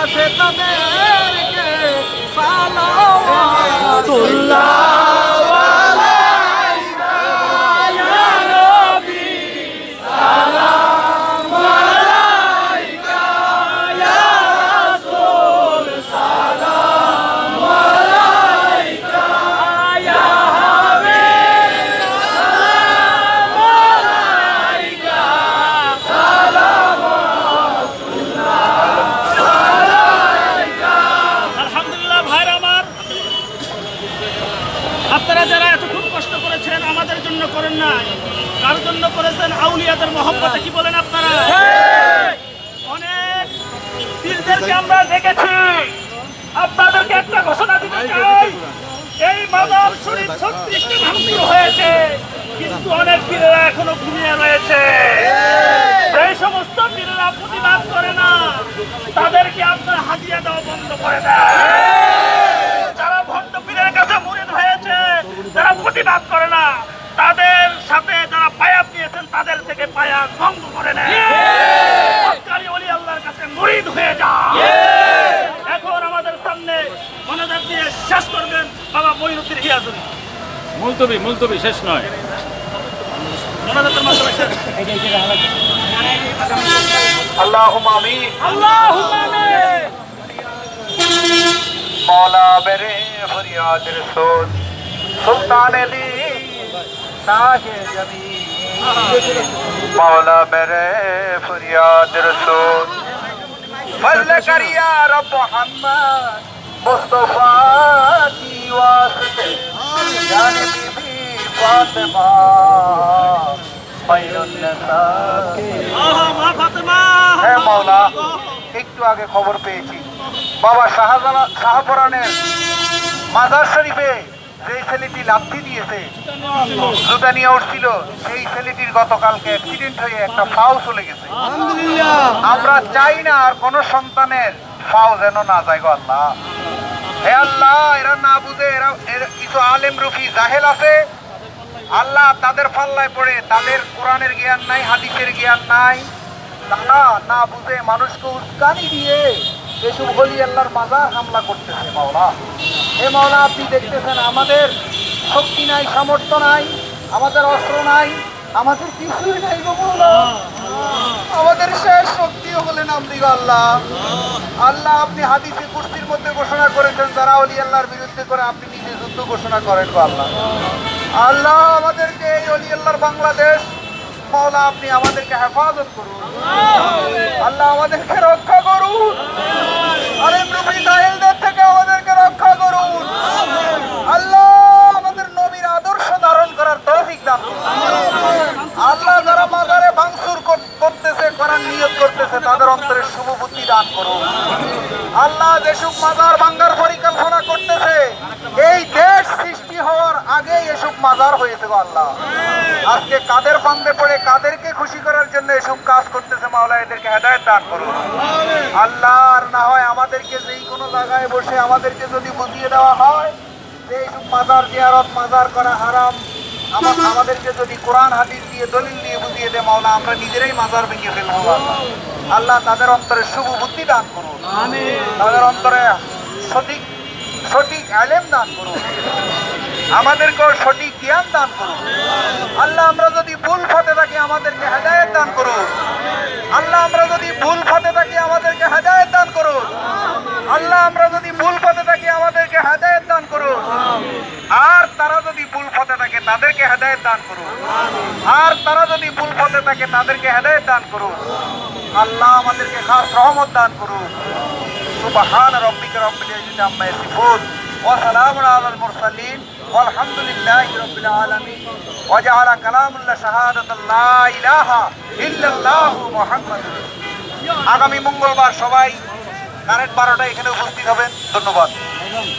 ভালোবাসে তাদেরকে সালাওয়াতুল্লাহ আপনারা যারা এতক্ষণ কষ্ট করেছেন আমাদের জন্য করেন না কার জন্য করেছেন? আউলিয়াদের মহব্বতে কি বলেন আপনারা? অনেক পীরদেরকে আমরা দেখেছি। আপনাদেরকে একটা ঘোষণা দিতে চাই। এই মাদার শরীফ ছত্রিশটি ভাঙচুর হয়েছে কিন্তু অনেক পীরেরা এখনও ঘুমিয়ে রয়েছে। সেই সমস্ত পীরেরা প্রতিবাদ করে না। তাদেরকে আপনার হাজিয়া দেওয়া বন্ধ করে দেয় যারা ভণ্ড পীরের কাছে মুরিদ হয়েছে যারা প্রতিবাদ করে না। তাদের সাথে যারা পায়াত নিয়েছেন তাদের থেকে পায়াত ভঙ্গ করে নেয়। কাছে এখন আমাদের সামনে দিয়ে শেষ করবেন বাবা মুলতবি মুলতবি শেষ নয়। মনোযোগের মাধ্যমে শেষ। আল্লাহ আল্লাহ সুলতান আলী শাহে জমি। মাওলা মেরে ফরিয়াদ রসুল। ফজল করিয়া রব মোহাম্মদ মুস্তফা কি ওয়াসতে জানে বিবি ফাতেমা খৈরুন নিসা আহা মা ফাতেমা। হে মাওলা একটু আগে খবর পেয়েছি। বাবা শাহজালাল শাহপুরানের মাজার শরীফে যে ছেলেটি লাথি দিয়েছে জুতা নিয়ে উঠছিল সেই ছেলেটির গতকালকে অ্যাক্সিডেন্ট হয়ে একটা ফাও চলে গেছে। আমরা চাই না আর কোন সন্তানের ফাও যেন না যায় গো আল্লাহ। হে আল্লাহ এরা না বুঝে এরা এরা- কিছু আলেম রুফি জাহেল আছে। আল্লাহ তাদের পাল্লায় পড়ে তাদের কোরআনের জ্ঞান নাই হাদিসের জ্ঞান নাই। তারা না বুঝে মানুষকে উস্কানি দিয়ে এসব হলি আল্লাহর মাজার হামলা করতেছে মাওলা। হে মাওলা, আপনি দেখতেছেন আমাদের শক্তি নাই, সামর্থ্য নাই, আমাদের অস্ত্র নাই, আমাদের কিছুই নাই মাওলা। আমাদের শেষ শক্তিও বলেন আপনি আল্লাহ। আল্লাহ, আপনি হাদিসে কুস্তির মধ্যে ঘোষণা করেছেন, যারা অলি আল্লাহর বিরুদ্ধে করে, আপনি নিজে যুদ্ধ ঘোষণা করেন গো আল্লাহ। আল্লাহ, আমাদেরকে এই অলি আল্লাহর বাংলাদেশ, মাওলা, আপনি আমাদেরকে হেফাজত করুন। আল্লাহ, আমাদেরকে রক্ষা করুন আরে রুবি দায়েলদের থেকে আমাদেরকে রক্ষা করুন আল্লাহ আমাদের নবীর আদর্শ ধারণ করার তৌফিক আল্লাহ যারা মাজারে ভাঙচুর করতেছে, করার নিয়ত করতেছে, তাদের অন্তরে শুভ বুদ্ধি দান করুন আল্লাহ যেসব মাজার ভাঙ্গার পরিকল্পনা করতেছে, এই দেশ সৃষ্টি হওয়ার আগেই এসব মাজার হয়েছে আল্লাহ। আজকে কাদের ফান্দে পড়ে, কাদেরকে খুশি করার জন্য এসব কাজ করতেছে মাওলা এদেরকে হেদায়ত দান করুন আর না হয় আমাদেরকে যেই কোনো জায়গায় বসে আমাদেরকে যদি বুঝিয়ে দেওয়া হয় যে এইসব মাজার জিয়ারত, মাজার করা হারাম আমাদেরকে যদি কোরআন হাদিস দিয়ে দলিল দিয়ে বুঝিয়ে দেয় মাওলা আমরা নিজেরাই মাজার ভেঙে ফেলব আল্লাহ তাদের অন্তরে শুভ বুদ্ধি দান করুন। তাদের অন্তরে সঠিক সঠিক আলেম দান করুন। আমাদেরকেও সঠিক জ্ঞান দান করুন। আল্লাহ আমরা যদি ভুল ফাতে থাকি আমাদেরকে হেদায়ত দান করুন। আল্লাহ আমরা যদি ভুল ফাতে থাকি আমাদেরকে হেদায়ত দান করুন আল্লাহ আমরা যদি ভুল পথে থাকি আমাদেরকে হেদায়ত দান করুন আর তারা যদি ভুল পথে থাকে তাদেরকে হেদায়ত দান করুন। আর তারা যদি ভুল পথে থাকে, তাদেরকে হেদায়ত দান করুন। আল্লাহ আমাদেরকে খাস রহমত দান করুন। সুবহান রব্বিকা রব্বিল ইজ্জাতি আম্মা ইয়াসিফুন। ওয়া সালামুন আলাল মুরসালিন। ওয়ালহামদুলিল্লাহি রাব্বিল আলামিন। ওয়া জাআলা কালামুল্লাহ শাহাদাতাল লা ইলাহা ইল্লাল্লাহু মুহাম্মাদুর আগামী মঙ্গলবার সবাই কারেন্ট বারোটা এখানে উপস্থিত হবেন। ধন্যবাদ।